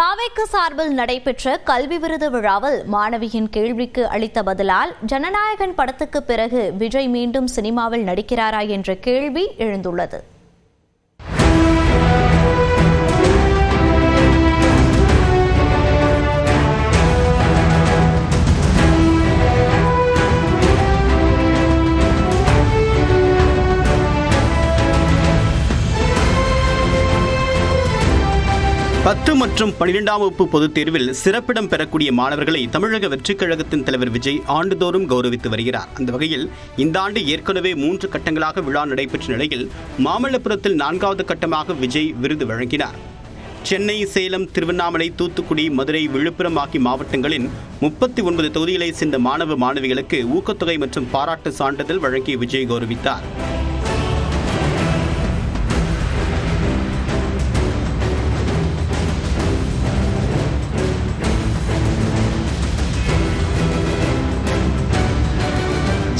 தாவேக்கு சார்பில் நடைபெற்ற கல்வி விருது விழாவில் மாணவியின் கேள்விக்கு அளித்த பதிலால் ஜனநாயகன் படத்துக்கு பிறகு விஜய் மீண்டும் சினிமாவில் நடிக்கிறாரா? என்ற கேள்வி எழுந்துள்ளது. பத்து மற்றும் பனிரெண்டாம் வகுப்பு பொதுத் தேர்வில் சிறப்பிடம் பெறக்கூடிய மாணவர்களை தமிழக வெற்றிக் கழகத்தின் தலைவர் விஜய் ஆண்டுதோறும் கௌரவித்து வருகிறார். அந்த வகையில் இந்த ஆண்டு ஏற்கனவே மூன்று கட்டங்களாக விழா நடைபெற்ற நிலையில் மாமல்லபுரத்தில் நான்காவது கட்டமாக விஜய் விருது வழங்கினார். சென்னை சேலம் திருவண்ணாமலை தூத்துக்குடி மதுரை விழுப்புரம் ஆகிய மாவட்டங்களின் முப்பத்தி ஒன்பது தொகுதிகளை சேர்ந்த மாணவ மாணவிகளுக்கு ஊக்கத்தொகை மற்றும் பாராட்டு சான்றிதழ் வழங்கி விஜய் கௌரவித்தார்.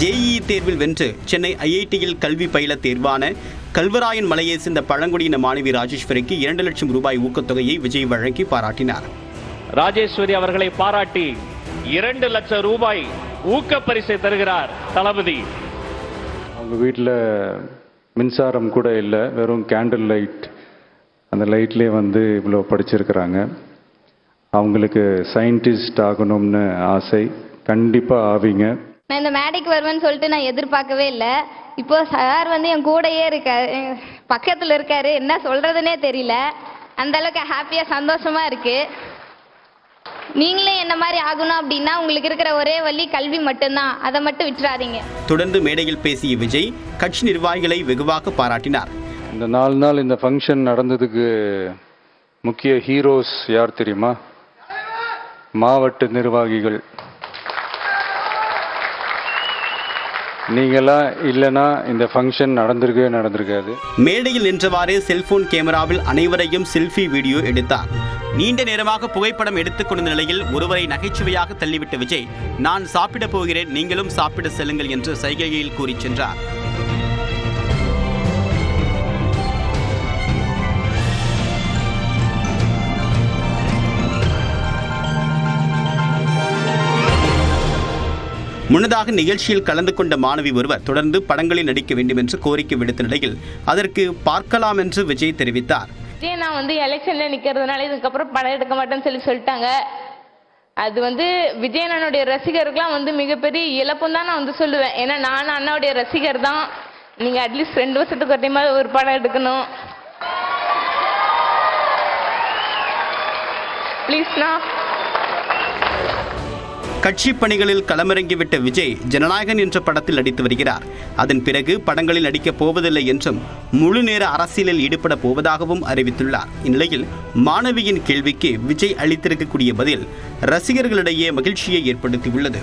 ஜேஇஇ தேர்வில் வென்று சென்னை ஐஐடியில் கல்வி பயில தேர்வான கல்வராயன் மலையை சேர்ந்த பழங்குடியின மாணவி ராஜேஸ்வரிக்கு இரண்டு லட்சம் ரூபாய் ஊக்கத்தொகையை விஜய் வழங்கி பாராட்டினார். ராஜேஸ்வரி அவர்களை பாராட்டி இரண்டு லட்சம் ரூபாய் ஊக்க பரிசை தருகிறார் தளபதி. அவங்க வீட்டில் மின்சாரம் கூட இல்லை வெறும் கேண்டில் லைட் அந்த லைட்லேயே வந்து இவ்வளோ படிச்சிருக்கிறாங்க. அவங்களுக்கு சயின்டிஸ்ட் ஆகணும்னு ஆசை. கண்டிப்பாக ஆவீங்க. நான் இந்த மேடைக்கு வருவேன்னு சொல்லிட்டு நான் எதிர்பார்க்கவே இல்லை. இப்போ சார் வந்து என் கூடயே இருக்காரு பக்கத்தில் இருக்காரு. என்ன சொல்றதுனே தெரியல. அந்த அளவுக்கு ஹாப்பியாக சந்தோஷமா இருக்கு. நீங்களே என்ன மாதிரி ஆகணும் அப்படின்னா உங்களுக்கு இருக்கிற ஒரே வழி கல்வி மட்டும்தான். அதை மட்டும் விட்டுறாதீங்க. தொடர்ந்து மேடையில் பேசிய விஜய் கட்சி நிர்வாகிகளை வெகுவாக பாராட்டினார். இந்த நாலு நாள் இந்த ஃபங்க்ஷன் நடந்ததுக்கு முக்கிய ஹீரோஸ் யார் தெரியுமா? மாவட்ட நிர்வாகிகள். நீங்களா இல்லைன்னா இந்த ஃபங்க்ஷன் நடந்திருக்கவே நடந்திருக்காது. மேடையில் நின்றவாறே செல்போன் கேமராவில் அனைவரையும் செல்ஃபி வீடியோ எடுத்தார். நீண்ட நேரமாக புகைப்படம் எடுத்துக் கொண்ட நிலையில் ஒருவரை நகைச்சுவையாக தள்ளிவிட்ட விஜய் நான் சாப்பிடப் போகிறேன் நீங்களும் சாப்பிட செல்லுங்கள் என்று சைகையில் கூறிச் சென்றார். முன்னதாக நிகழ்ச்சியில் கலந்து கொண்ட மாணவி ஒருவர் தொடர்ந்து படங்களில் நடிக்க வேண்டும் என்று கோரிக்கை விடுத்த நிலையில் அதற்கு பார்க்கலாம் என்று விஜய் தெரிவித்தார். விஜய் நான் வந்து எலெக்ஷன்ல நிக்கிறதுனால இதுக்கப்புறம் படம் எடுக்க மாட்டேன்னு சொல்லி சொல்லிட்டாங்க. அது வந்து விஜயனனுடைய ரசிகருக்குலாம் வந்து மிகப்பெரிய இழப்புன்னு தான் நான் வந்து சொல்லுவேன். ஏன்னா நான் அண்ணாவுடைய ரசிகர் தான். நீங்க அட்லீஸ்ட் ரெண்டு வருஷத்துக்கு ஒரு டைம் ஒரு படம் எடுக்கணும். ப்ளீஸ்ண்ணா கட்சி பணிகளில் களமிறங்கிவிட்ட விஜய் ஜனநாயகன் என்ற படத்தில் நடித்து வருகிறார். அதன் பிறகு படங்களில் நடிக்கப் போவதில்லை என்றும் முழு நேர அரசியலில் ஈடுபட போவதாகவும் அறிவித்துள்ளார். இந்நிலையில் மாணவியின் கேள்விக்கு விஜய் அளித்திருக்கக்கூடிய பதில் ரசிகர்களிடையே மகிழ்ச்சியை ஏற்படுத்தியுள்ளது.